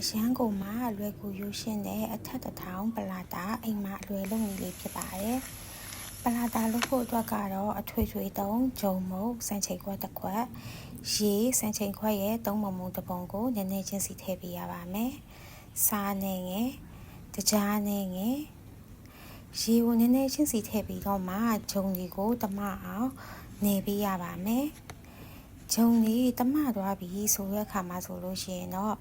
အရန်ကုန်မှာအလွယ်ကူရိုးရှင်းတဲ့အထက်တစ်ထောင်ပလာတာအိမ်မှာအလွယ်လုံးကြီးလေးဖြစ်ပါတယ်ပလာတာလုပ်ဖို့အတွက်ကတော့အထွေထွေတုံးဂျုံမုတ်စံချိန်ခွက်တစ်ခွက်ရေစံချိန်ခွက်ရဲ့သုံးမမုံတစ်ပုံကိုနည်းနည်းချင်းစီထည့်ပေးရပါမယ်စားနေငယ်တကြားနေငယ်ရေကိုနည်းနည်းချင်းစီထည့်ပြီးတော့မှဂျုံဒီကိုတမအောင်နေပေးရပါမယ်ဂျုံလေးတမသွားပြီဆိုတဲ့အခါမှာဆိုလို့ရှိရင်တော့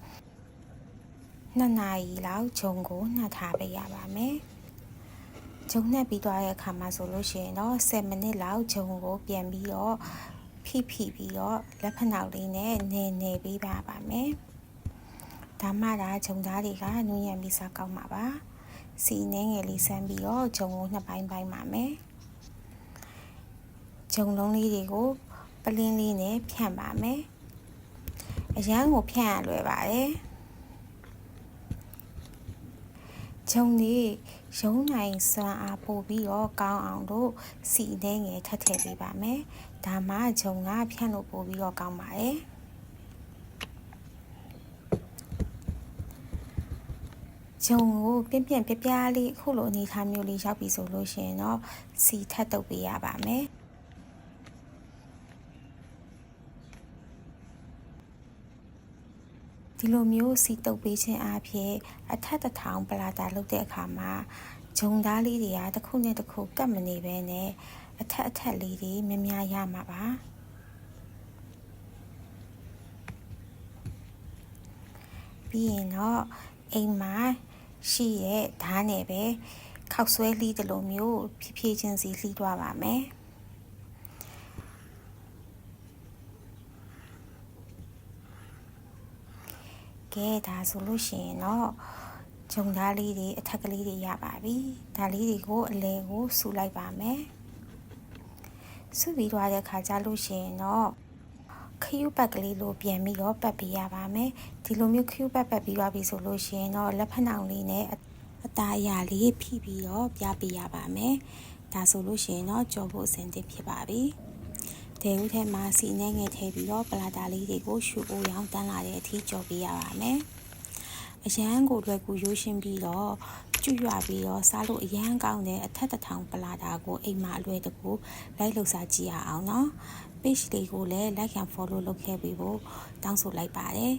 နှစ်နာရီလောက်ဂျုံကိုနှက်ထားပေးရပါမယ်ဂျုံနှက်ပြီးသွားတဲ့အခါမှာဆိုလို့ရှိရင်တော့10မိနစ်လောက်ဂျုံကိုပြန်ပြီးတော့ဖိဖိပြီးတော့လက်ဖက်နှောက်လေးနဲ့နေနေပေးပါပါမယ်ဒါမှဒါဂျုံသားတွေကနူးညံ့ပြီးစားကောင်းမှာပါစီနှင်းငယ်လေးဆန်းပြီးတော့ဂျုံကိုနှစ်ပိုင်းပိုင်းပါမယ်ဂျုံလုံးလေးတွေကိုပလင်းလေးနဲ့ဖြန့်ပါမယ်အရန်ကိုဖြန့်ရလွယ်ပါတယ် ဂျုံလေးရုံးနိုင်စွမ်းအားပို့ပြီးတော့ကောင်းအောင်လို့စီနှင်းငယ်ထပ်ထည့်ပေးပါမယ်ဒါမှဂျုံကဖြန့်လို့ပို့ပြီးတော့ကောင်းပါတယ်ဂျုံကိုပြင်းပြင်းပြပြလေးအခုလိုအနေထားမျိုးလေးရောက်ပြီဆိုလို့ရှိရင်တော့စီထပ်တုပ်ပေးရပါမယ် ဒီလိုမျိုးစီတုပ်ပေးခြင်းအဖြစ်အထက်တစ်ထောင်ပလာတာလုပ်တဲ့အခါမှာဂျုံသားလေးတွေကတစ်ခုနဲ့တစ်ခုကတ်မနေပဲနဲ့အထက်အထက်လေးတွေများများရမှာပါပြီးရင်တော့အိမ်မှာရှိရဲ့ဓာတ်နဲ့ပဲခောက်ဆွဲလှီးတယ်လို့မျိုးဖြည်းဖြည်းချင်းစီလှီးသွားပါမယ် ကဲဒါဆိုလို့ရှိရင်တော့ဂျုံသားလေးတွေအထက်ကလေးတွေရပါပြီဒါလေးတွေကိုအလဲကိုဆူလိုက်ပါမယ်ဆူပြီးသွားတဲ့ခါကျလို့ရှိရင်တော့ခရူပတ်ကလေးလိုပြန်ပြီးတော့ပတ်ပေးရပါမယ်ဒီလိုမျိုးခရူပတ်ပတ်ပြီးသွားပြီဆိုလို့ရှိရင်တော့လက်ဖက်နှောင်လေးနဲ့အသားအရာလေးဖိပြီးတော့ပြပေးရပါမယ်ဒါဆိုလို့ရှိရင်တော့ကြော်ဖို့အဆင်သင့်ဖြစ်ပါပြီ တဲဦးထဲမှာစီနေငယ်ထည့်ပြီးတော့ပလာတာလေးတွေကိုရှူအိုရောင်းတန်းလာတဲ့အထိကြော်ပေးရပါမယ်အရန်ကိုလွယ်ကူရိုးရှင်းပြီးတော့ကျွရွပြီးတော့စားလို့အရန်ကောင်းတဲ့အထက်တစ်ထောင်ပလာတာကိုအိမ်မှာအလွယ်တကူလိုက်လှုပ်ရှားကြည့်ရအောင်နော် page လေးကိုလည်း like and follow လုပ်ခဲ့ပေးဖို့တောင်းဆိုလိုက်ပါတယ်